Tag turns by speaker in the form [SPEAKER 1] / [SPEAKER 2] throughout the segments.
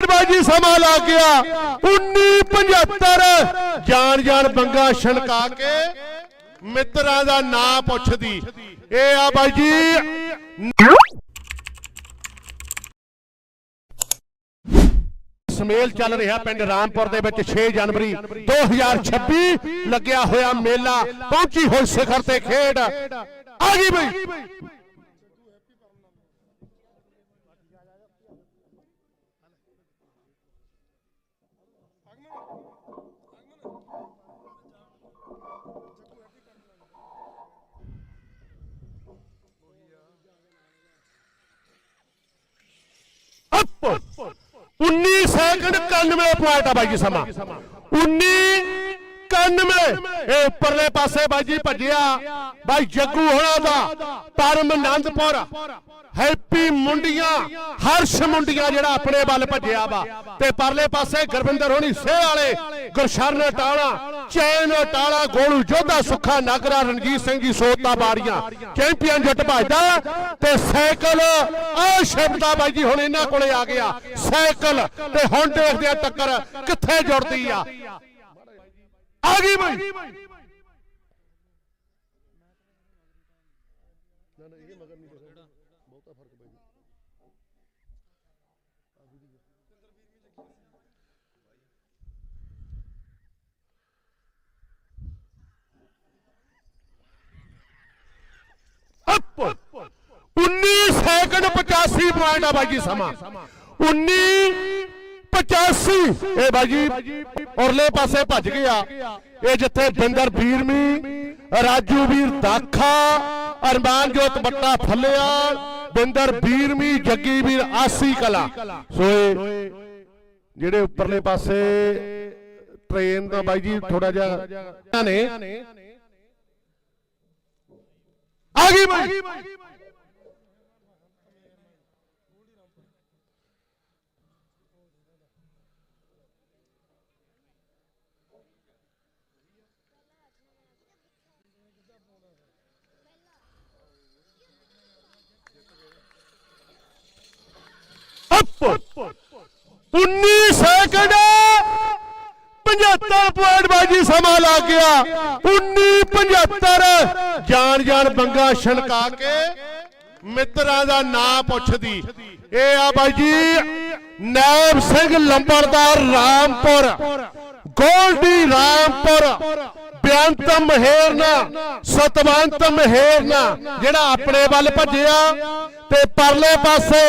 [SPEAKER 1] ਬਾਜੀ ਸਮਾਂ ਲੱਗ ਗਿਆ 1975 ਜਾਣ ਜਾਣ ਬੰਗਾ ਛਣਕਾ ਕੇ ਮਿੱਤਰਾਂ ਦਾ ਨਾਂ ਪੁੱਛਦੀ। ਇਹ ਆ ਬਾਈ ਸਮੇਲ ਚੱਲ ਰਿਹਾ ਪਿੰਡ ਰਾਮਪੁਰ ਦੇ ਵਿੱਚ 6 ਜਨਵਰੀ 2026 ਲੱਗਿਆ ਹੋਇਆ ਮੇਲਾ। ਪਹੁੰਚੀ ਹੋਈ ਸਿਖਰ ਤੇ ਖੇਡ। ਆ ਗਈ ਬਈ। ਅਪ 19 ਸੈਕਿੰਡ 91 ਪੁਆਇੰਟ ਆ ਬਾਈ ਜੀ ਸਮਾਂ। 19 91 ਇਹ ਉੱਪਰਲੇ ਪਾਸੇ ਬਾਈ ਜੀ ਭੱਜਿਆ। ਬਾਈ ਜੱਗੂ ਹੋਣਾ ਦਾ, ਪਰਮ ਆਨੰਦਪੁਰ ਹੈਪੀ ਮੁੰਡੀਆਂ, ਹਰਸ਼ ਮੁੰਡੀਆਂ ਜਿਹੜਾ ਆਪਣੇ ਵੱਲ ਭੱਜਿਆ ਵਾ। ਤੇ ਪਰਲੇ ਪਾਸੇ ਗੁਰਵਿੰਦਰ ਹੋਣੀ ਸੇ ਵਾਲੇ, ਗੁਰਸ਼ਰਨ ਟਾਲਾ ਚੈਨ ਟਾਲਾ ਗੋਲੂ ਜੋਧਾ, ਸੁੱਖਾ ਨਾਗਰਾ, ਰਣਜੀਤ ਸਿੰਘ ਜੀ, ਸੋਤਾ ਬਾੜੀਆਂ। ਚੈਂਪੀਅਨ ਜੱਟ ਭਜਦਾ ਤੇ ਸਾਈਕਲ, ਆ ਸ਼ਬਦਾ ਬਾਈ ਜੀ ਹੁਣ ਇਹਨਾਂ ਕੋਲੇ ਆ ਗਿਆ। ਸਾਈਕਲ ਤੇ ਹੁਣ ਦੇਖਦੇ ਆ ਟੱਕਰ ਕਿੱਥੇ ਜੁੜਦੀ ਆ। ਆ ਗਈ ਬਾਈ। ਅਪ 19 ਸੈਕਿੰਡ 85 ਪੁਆਇੰਟ ਆ ਬਾਈ ਸਮਾਂ। 19 85 ਇਹ ਬਾਈ ਔਰਲੇ ਪਾਸੇ ਭੱਜ ਗਿਆ। ਇਹ ਜਿੱਥੇ ਬਿੰਦਰ ਵੀਰਮੀ, ਰਾਜੂ ਵੀਰ ਦਾਖਾ, ਅਰਮਾਨਜੋਤ ਬੱਟਾ ਫੱਲਿਆਲ ਬਿੰਦਰ ਵੀਰਮੀ, ਜੱਗੀ ਵੀਰ, ਆਸੀ ਕਲਾ। ਸੋ ਜਿਹੜੇ ਉੱਪਰਲੇ ਪਾਸੇ ਟ੍ਰੇਨ ਦਾ ਬਾਈ ਜੀ ਥੋੜਾ ਜਿਹਾ ਨੇ। ਆ ਗਈ ਬਾਈ ਅਪ 19 ਸੈਕਿੰਡ 75 ਪੁਆਇੰਟ ਬਾਜੀ, ਸਮਾਂ ਲੱਗ ਗਿਆ। 19 75 ਜਾਣ ਜਾਣ ਬੰਗਾ ਛਣਕਾ ਕੇ ਮਿੱਤਰਾਂ ਦਾ ਨਾਂ ਪੁੱਛਦੀ। ਇਹ ਆ ਬਾਈ ਜੀ ਨੈਬ ਸਿੰਘ ਲੰਬੜਦਾਰ ਰਾਮਪੁਰ। ਗੋਲਡੀ ਰਾਮਪੁਰ। ਬੇਅੰਤ ਮਹਿਰਨਾ, ਸਤਵੰਤ ਮਹਿਰਨਾ, ਜਿਹੜਾ ਆਪਣੇ ਵੱਲ ਭੱਜਿਆ। ਤੇ ਪਰਲੇ ਪਾਸੇ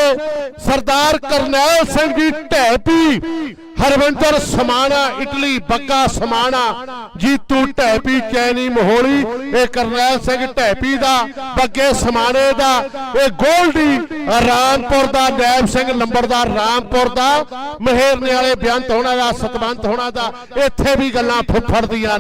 [SPEAKER 1] ਸਰਦਾਰ ਕਰਨੈਲ ਸਿੰਘ ਜੀ ਢੈਪੀ ਹਰਵਿੰਦਰ ਸਮਾਣਾ, ਇਟਲੀ, ਬੱਗਾ ਸਮਾਣਾ, ਜੀਤੂ ਢੈਪੀ ਚੈਨੀ ਮੋਹਲੀ, ਇਹ ਕਰਨੈਲ ਸਿੰਘ ਢੈਪੀ ਦਾ, ਬੱਗੇ ਸਮਾਣੇ ਦਾ, ਇਹ ਗੋਲਡੀ ਰਾਮਪੁਰ ਦਾ, ਨੈਬ ਸਿੰਘ ਲੰਬੜਦਾਰ ਰਾਮਪੁਰ ਦਾ, ਮਹੇਰਨੇ ਵਾਲੇ ਬੇਅੰਤ ਹੋਣਾ ਦਾ, ਸਤਵੰਤ ਹੋਣਾ ਦਾ, ਇੱਥੇ ਵੀ ਗੱਲਾਂ ਫੁੱਫੜਦੀਆਂ